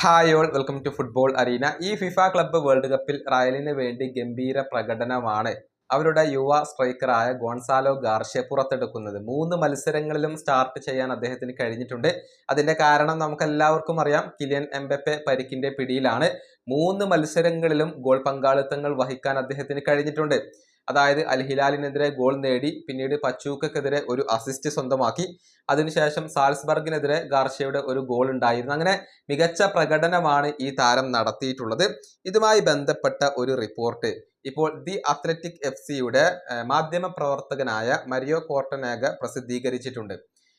Hi all welcome to football arena. ഈ FIFA club world കപ്പിൽ റയലിന് വേണ്ടി ഗംഭീര പ്രകടനമാണ് അവരുടെ യുവ സ്ട്രൈക്കറായ ഗോൺസാലോ ഗാർഷ്യ പുറത്തെടുക്കുന്നത്. മൂന്ന് മത്സരങ്ങളിലും സ്റ്റാർട്ട് ചെയ്യാൻ അദ്ദേഹത്തിന് കഴിഞ്ഞിട്ടുണ്ട്. അതിന്റെ കാരണം നമുക്ക് എല്ലാവർക്കും അറിയാം. കിലിയൻ എംബപ്പെ പരിക്കിന്റെ പിടിയിലാണ്. മൂന്ന് മത്സരങ്ങളിലും ഗോൾ പങ്കാളിത്തങ്ങൾ വഹിക്കാൻ അദ്ദേഹത്തിന് കഴിഞ്ഞിട്ടുണ്ട്. അതായത് അൽ ഹിലാലിനെതിരെ ഗോൾ നേടി പിന്നീട് പച്ചൂക്കെതിരെ ഒരു അസിസ്റ്റ് സ്വന്തമാക്കി. അതിനുശേഷം സാൽസ്ബർഗിനെതിരെ ഗാർഷ്യയുടെ ഒരു ഗോൾ ഉണ്ടായിരുന്നു. അങ്ങനെ മികച്ച പ്രകടനമാണ് ഈ താരം നടത്തിയിട്ടുള്ളത്. ഇതുമായി ബന്ധപ്പെട്ട ഒരു റിപ്പോർട്ട് ഇപ്പോൾ ദി അത്ലറ്റിക് എഫ് സിയുടെ മാധ്യമ പ്രവർത്തകനായ മരിയോ കോർട്ടനേഗ പ്രസിദ്ധീകരിച്ചിട്ടുണ്ട്.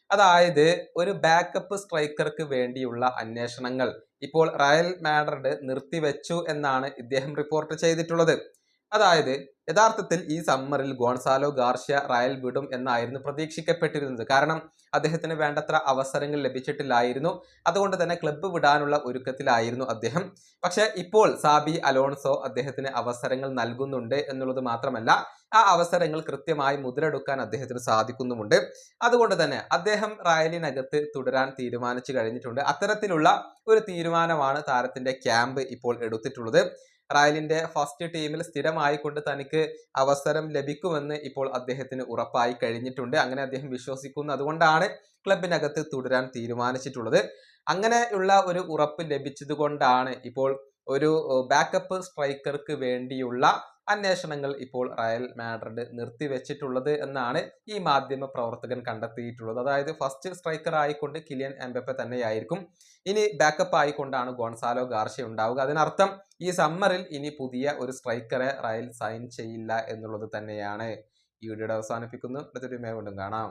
അതായത് ഒരു ബാക്കപ്പ് സ്ട്രൈക്കർക്ക് വേണ്ടിയുള്ള അന്വേഷണങ്ങൾ. ഇപ്പോൾ റയൽ മാഡ്രിഡ് നിർത്തിവെച്ചു എന്നാണ് ഇദ്ദേഹം റിപ്പോർട്ട് ചെയ്തിട്ടുള്ളത്. അതായത് യഥാർത്ഥത്തിൽ ഈ സമ്മറിൽ ഗോൺസാലോ ഗാർഷ്യ റയൽ വിടും എന്നായിരുന്നു പ്രതീക്ഷിക്കപ്പെട്ടിരുന്നത്. കാരണം അദ്ദേഹത്തിന് വേണ്ടത്ര അവസരങ്ങൾ ലഭിച്ചിട്ടില്ലായിരുന്നു. അതുകൊണ്ട് തന്നെ ക്ലബ്ബ് വിടാനുള്ള ഒരുക്കത്തിലായിരുന്നു അദ്ദേഹം. പക്ഷെ ഇപ്പോൾ സാബി അലോൺസോ അദ്ദേഹത്തിന് അവസരങ്ങൾ നൽകുന്നുണ്ട് എന്നുള്ളത് മാത്രമല്ല ആ അവസരങ്ങൾ കൃത്യമായി മുതലെടുക്കാൻ അദ്ദേഹത്തിന് സാധിക്കുന്നുമുണ്ട്. അതുകൊണ്ട് തന്നെ അദ്ദേഹം റയലിനകത്ത് തുടരാൻ തീരുമാനിച്ചു കഴിഞ്ഞിട്ടുണ്ട്. അത്തരത്തിലുള്ള ഒരു തീരുമാനമാണ് താരത്തിന്റെ ക്യാമ്പ് ഇപ്പോൾ എടുത്തിട്ടുള്ളത്. റയലിന്റെ ഫസ്റ്റ് ടീമിൽ സ്ഥിരമായിക്കൊണ്ട് തനിക്ക് അവസരം ലഭിക്കുമെന്ന് ഇപ്പോൾ അദ്ദേഹത്തിന് ഉറപ്പായി കഴിഞ്ഞിട്ടുണ്ട്. അങ്ങനെ അദ്ദേഹം വിശ്വസിക്കുന്നു. അതുകൊണ്ടാണ് ക്ലബിനകത്ത് തുടരാൻ തീരുമാനിച്ചിട്ടുള്ളത്. അങ്ങനെയുള്ള ഒരു ഉറപ്പ് ലഭിച്ചത് കൊണ്ടാണ് ഇപ്പോൾ ഒരു ബാക്കപ്പ് സ്ട്രൈക്കർക്ക് വേണ്ടിയുള്ള അന്വേഷണങ്ങൾ ഇപ്പോൾ റയൽ മാഡ്രിഡ് നിർത്തിവെച്ചിട്ടുള്ളത് എന്നാണ് ഈ മാധ്യമ പ്രവർത്തകൻ കണ്ടെത്തിയിട്ടുള്ളത്. അതായത് ഫസ്റ്റ് സ്ട്രൈക്കർ ആയിക്കൊണ്ട് കിലിയൻ എംബപ്പെ തന്നെയായിരിക്കും. ഇനി ബാക്കപ്പ് ആയിക്കൊണ്ടാണ് ഗോൺസാലോ ഗാർഷ്യ ഉണ്ടാവുക. അതിനർത്ഥം ഈ സമ്മറിൽ ഇനി പുതിയ ഒരു സ്ട്രൈക്കറെ റയൽ സൈൻ ചെയ്യില്ല എന്നുള്ളത് തന്നെയാണ്. ഈ വീഡിയോ അവസാനിപ്പിക്കുന്നു. അടുത്തൊരു മേ വീണ്ടും കാണാം.